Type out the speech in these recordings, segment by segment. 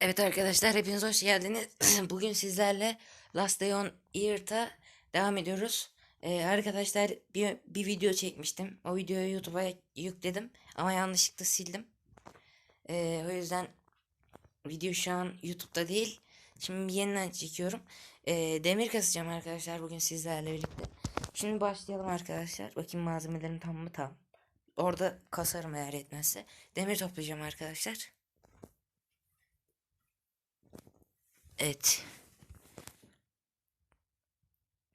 Evet arkadaşlar hepiniz hoş geldiniz. Bugün sizlerle Last Day on Earth'a devam ediyoruz. Ee, arkadaşlar bir, bir video çekmiştim. O videoyu YouTube'a yükledim ama yanlışlıkla sildim. Ee, o yüzden video şu an YouTube'da değil. Şimdi yeniden çekiyorum. Ee, demir kasacağım arkadaşlar bugün sizlerle birlikte. Şimdi başlayalım arkadaşlar. Bakayım malzemelerim tam mı tam. Orada kasarım eğer yetmezse. Demir toplayacağım arkadaşlar. Evet.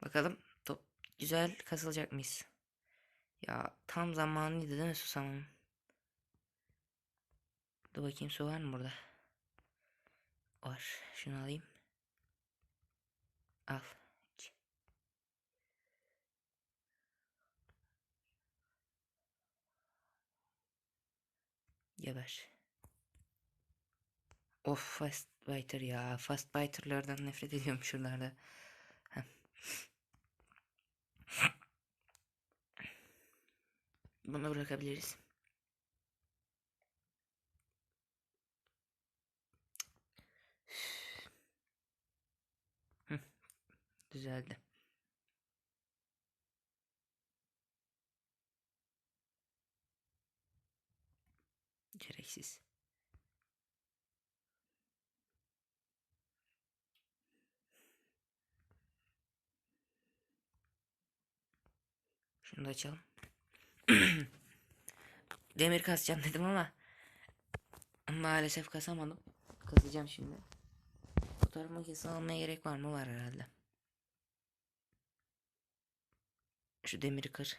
Bakalım top güzel kasılacak mıyız? Ya tam zamanıydı değil mi susamam? Dur bakayım su var mı burada? Var. Şunu alayım. Al. Geber. Of fast biter ya. Fast biter'lardan nefret ediyorum şuralarda. Bunu bırakabiliriz. Düzeldi. Gereksiz. Şunu da açalım. Demir kasacağım dedim ama maalesef kasamadım. Kazacağım şimdi. Fotoğraf makinesi almaya gerek var mı? Var herhalde. Şu demiri kır.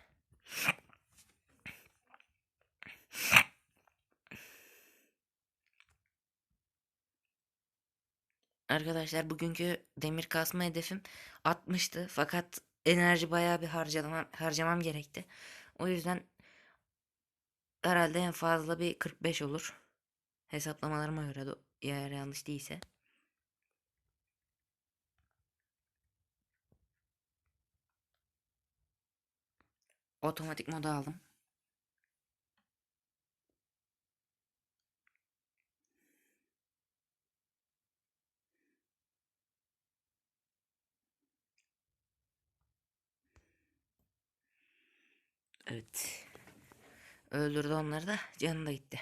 Arkadaşlar bugünkü demir kasma hedefim 60'tı. Fakat enerji bayağı bir harcamam, harcamam gerekti. O yüzden herhalde en fazla bir 45 olur. Hesaplamalarıma göre de eğer yanlış değilse. Otomatik moda aldım. Evet. Öldürdü onları da canı da gitti.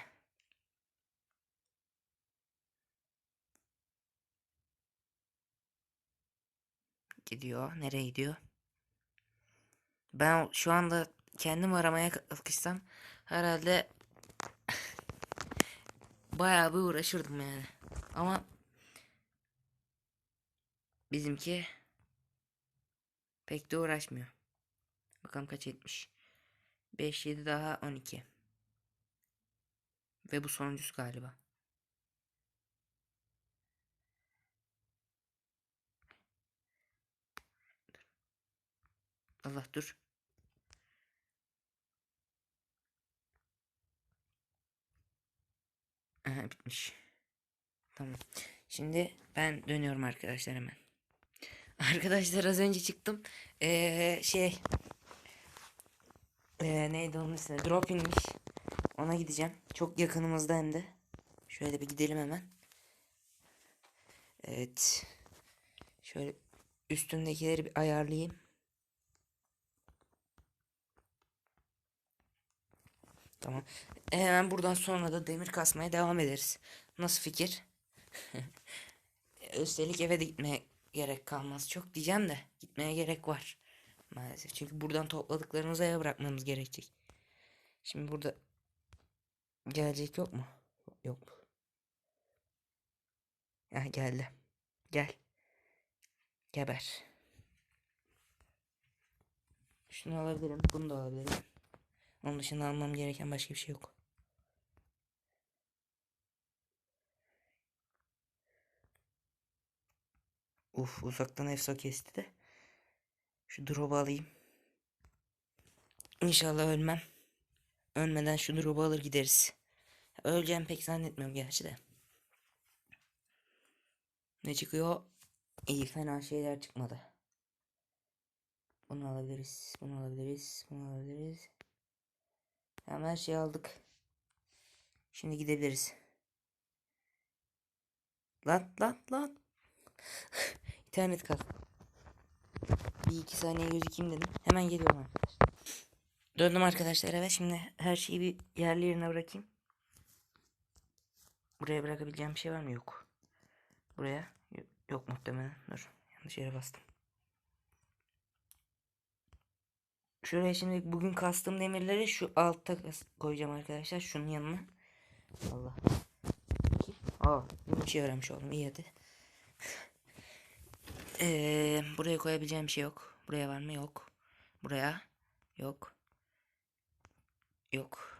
Gidiyor. Nereye gidiyor? Ben şu anda kendim aramaya kalkışsam herhalde bayağı bir uğraşırdım yani. Ama bizimki pek de uğraşmıyor. Bakalım kaç etmiş. 5 7 daha 12. Ve bu sonuncusu galiba. Allah dur. Aha, bitmiş. Tamam. Şimdi ben dönüyorum arkadaşlar hemen. Arkadaşlar az önce çıktım. Ee, şey. Ee, neydi onun ismi? Drop inmiş. Ona gideceğim. Çok yakınımızda hem de. Şöyle bir gidelim hemen. Evet. Şöyle üstümdekileri bir ayarlayayım. Tamam. E, Hemen buradan sonra da demir kasmaya devam ederiz. Nasıl fikir? Üstelik eve de gitmeye gerek kalmaz. Çok diyeceğim de gitmeye gerek var. Maalesef. Çünkü buradan topladıklarımızı eve bırakmamız gerekecek. Şimdi burada gelecek yok mu? Yok. Ha geldi. Gel. Geber. Şunu alabilirim. Bunu da alabilirim. Onun dışında almam gereken başka bir şey yok. Uf uzaktan efso kesti de. Şu drop'u alayım. İnşallah ölmem. Ölmeden şu drop'u alır gideriz. Öleceğim pek zannetmiyorum gerçi de. Ne çıkıyor? İyi fena şeyler çıkmadı. Bunu alabiliriz. Bunu alabiliriz. Bunu alabiliriz. Tamam her şeyi aldık. Şimdi gidebiliriz. Lan lan lan. İnternet kalk. Bir iki saniye gözükeyim dedim. Hemen geliyorum arkadaşlar. Döndüm arkadaşlar eve. Şimdi her şeyi bir yerli yerine bırakayım. Buraya bırakabileceğim bir şey var mı? Yok. Buraya Yo- yok muhtemelen. Dur. Yanlış yere bastım. Şuraya şimdi bugün kastığım demirleri şu altta koyacağım arkadaşlar. Şunun yanına. Allah. Aa, bir şey öğrenmiş oldum. İyi hadi. Ee, buraya koyabileceğim bir şey yok. Buraya var mı? Yok. Buraya. Yok. Yok.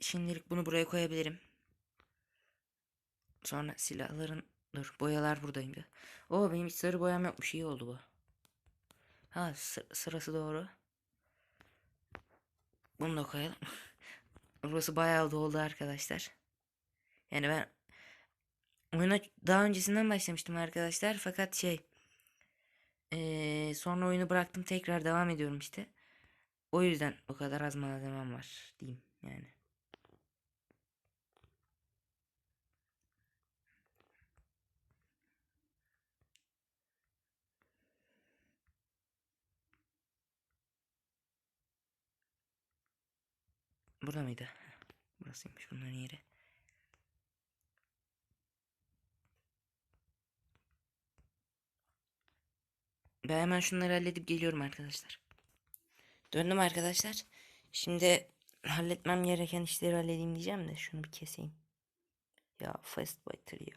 Şimdilik bunu buraya koyabilirim. Sonra silahların... Dur boyalar buradaydı. Oo benim hiç sarı boyam yokmuş. iyi oldu bu. Ha sı- sırası doğru. Bunu da koyalım. Burası bayağı doldu arkadaşlar. Yani ben oyuna daha öncesinden başlamıştım arkadaşlar. Fakat şey eee, sonra oyunu bıraktım tekrar devam ediyorum işte. O yüzden o kadar az malzemem var diyeyim yani. Burada mıydı? Burasıymış bunların yeri. Ben hemen şunları halledip geliyorum arkadaşlar. Döndüm arkadaşlar. Şimdi halletmem gereken işleri halledeyim diyeceğim de şunu bir keseyim. Ya fast fighter ya.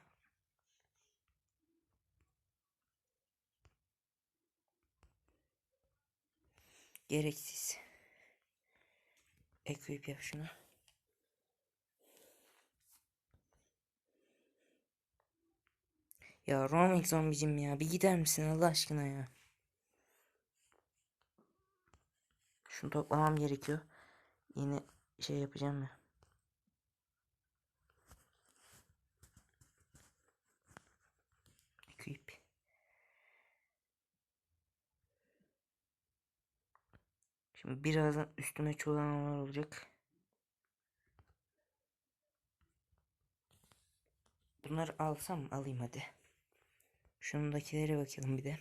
Gereksiz. Equip yap şunu. Ya roaming zombicim ya bir gider misin Allah aşkına ya. Şunu toplamam gerekiyor. Yine şey yapacağım ya. Equip. Şimdi birazdan üstüme çuvallar olacak. Bunları alsam alayım hadi. Şundakilere bakalım bir de.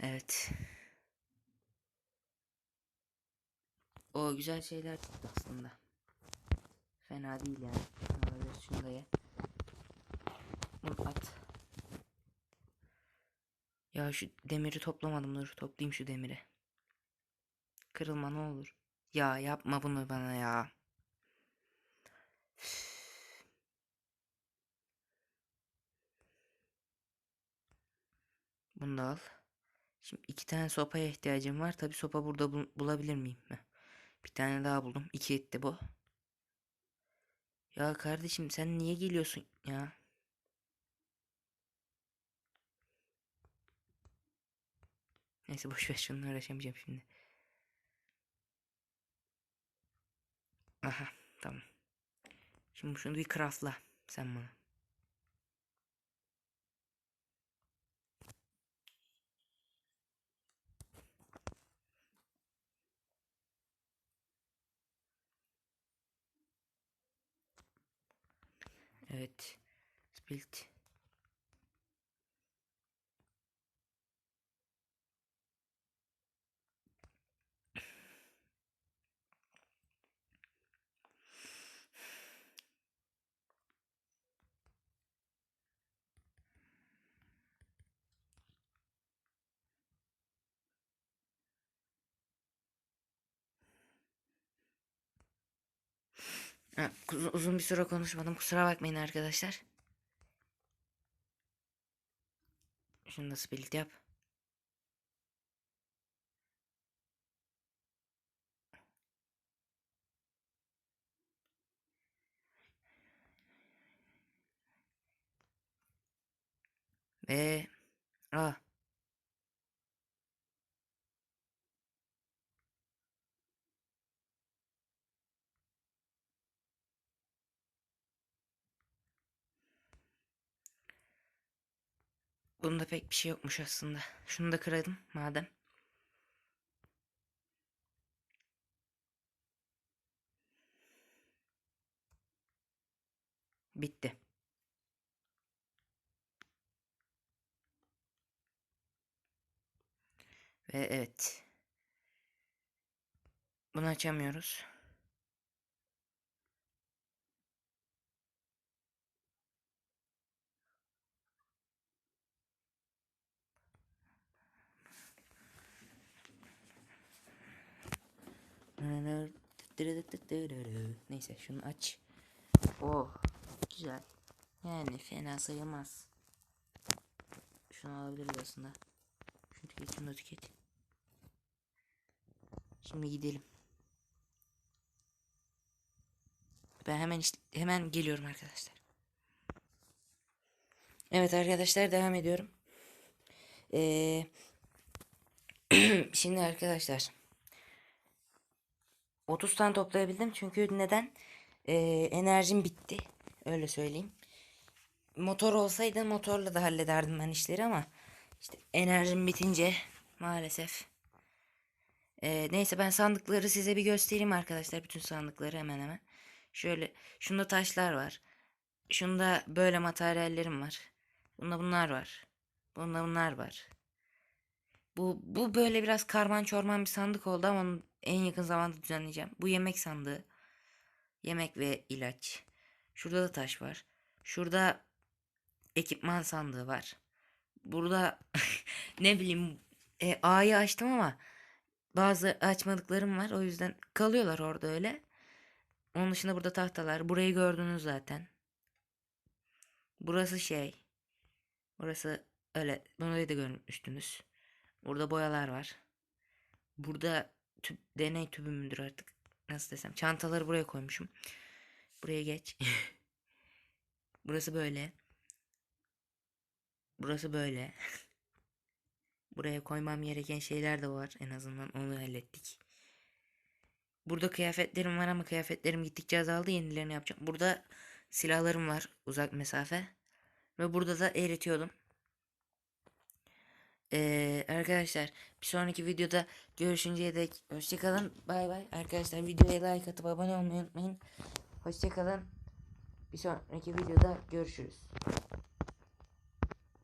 Evet. O güzel şeyler çıktı aslında. Fena değil yani. Alabilir şunu da ye. Bunu at. Ya şu demiri toplamadım dur toplayayım şu demiri. Kırılma ne olur. Ya yapma bunu bana ya. Bunu da al. Şimdi iki tane sopaya ihtiyacım var. Tabi sopa burada bul- bulabilir miyim? Heh. Bir tane daha buldum. İki etti bu. Ya kardeşim sen niye geliyorsun ya? Neyse boş ver şununla uğraşamayacağım şimdi. Aha tamam. Şimdi şunu bir craftla sen bana. Evet. Split. Ha, uz- uzun bir süre konuşmadım. Kusura bakmayın arkadaşlar. Şunu da split yap. Ve ah Bunda pek bir şey yokmuş aslında. Şunu da kıralım madem. Bitti. Ve evet. Bunu açamıyoruz. Neyse şunu aç. Oh güzel. Yani fena sayılmaz. Şunu alabiliriz aslında. Şunu tüket, şunu tüket. Şimdi gidelim. Ben hemen işte, hemen geliyorum arkadaşlar. Evet arkadaşlar devam ediyorum. Ee, şimdi arkadaşlar 30 tane toplayabildim çünkü neden? Ee, enerjim bitti. Öyle söyleyeyim. Motor olsaydı motorla da hallederdim ben işleri ama işte enerjim bitince maalesef. Ee, neyse ben sandıkları size bir göstereyim arkadaşlar. Bütün sandıkları hemen hemen. Şöyle şunda taşlar var. Şunda böyle materyallerim var. Bunda bunlar var. Bunda bunlar var. Bu, bu böyle biraz karman çorman bir sandık oldu ama onu en yakın zamanda düzenleyeceğim. Bu yemek sandığı. Yemek ve ilaç. Şurada da taş var. Şurada ekipman sandığı var. Burada ne bileyim e, A'yı açtım ama bazı açmadıklarım var. O yüzden kalıyorlar orada öyle. Onun dışında burada tahtalar. Burayı gördünüz zaten. Burası şey. Burası öyle. Bunu da görmüştünüz. Burada boyalar var. Burada tüp, deney tübü müdür artık. Nasıl desem. Çantaları buraya koymuşum. Buraya geç. Burası böyle. Burası böyle. Buraya koymam gereken şeyler de var. En azından onu hallettik. Burada kıyafetlerim var ama kıyafetlerim gittikçe azaldı. Yenilerini yapacağım. Burada silahlarım var. Uzak mesafe. Ve burada da eritiyordum. Ee, arkadaşlar bir sonraki videoda görüşünceye dek hoşçakalın. Bay bay. Arkadaşlar videoya like atıp abone olmayı unutmayın. Hoşçakalın. Bir sonraki videoda görüşürüz.